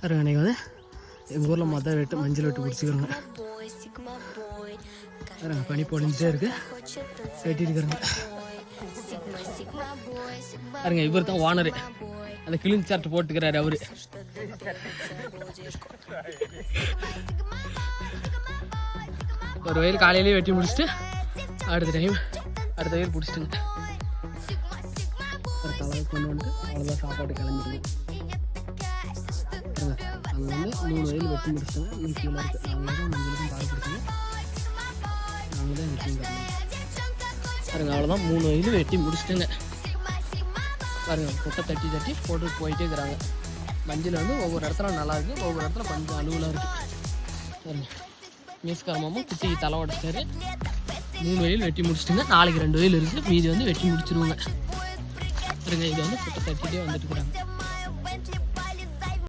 பாருங்க அன்றைக்கி வந்து எங்கள் ஊரில் மொதல் வெட்டு மஞ்சள் வெட்டு பிடிச்சிக்கிறோங்க பாருங்க பனி பொழிஞ்சிட்டே இருக்கு வெட்டியிருக்கிறோங்க பாருங்க இவர் தான் ஓனரு அந்த கிளின் சார்ட் போட்டுக்கிறாரு அவரு ஒரு வயல் காலையிலேயே வெட்டி முடிச்சுட்டு அடுத்த டைம் அடுத்த வயல் பிடிச்சிட்டுங்க ஒரு தலை கொண்டு வந்துட்டு அவ்வளோதான் சாப்பாடு கிளம்பிடுங்க அங்கே வந்து மூணு வயல் வெட்டி முடிச்சிட்டாங்க இன்னும் கீழே இருக்குது அவங்க தான் மஞ்சளுக்கும் பால் பிடிச்சாங்க அவங்க தான் வெட்டி பாருங்க அவ்வளோதான் மூணு வயல் வெட்டி முடிச்சிட்டுங்க. பாருங்கள் கொட்டை தட்டி தட்டி போட்டு போயிட்டே இருக்கிறாங்க. மஞ்சள் வந்து ஒவ்வொரு இடத்துல நல்லா இருக்குது ஒவ்வொரு இடத்துல கொஞ்சம் அழுவலாக இருக்குது பாருங்க. மீஸ்காரமாவும் குட்டி தலை உடச்சாரு மூணு வயல் வெட்டி முடிச்சிட்டுங்க. நாளைக்கு ரெண்டு வயல் இருக்குது மீதி வந்து வெட்டி முடிச்சிருவாங்க. பாருங்க இது வந்து கொட்டை தட்டிகிட்டே வந்துட்டு இருக்கிறாங்க.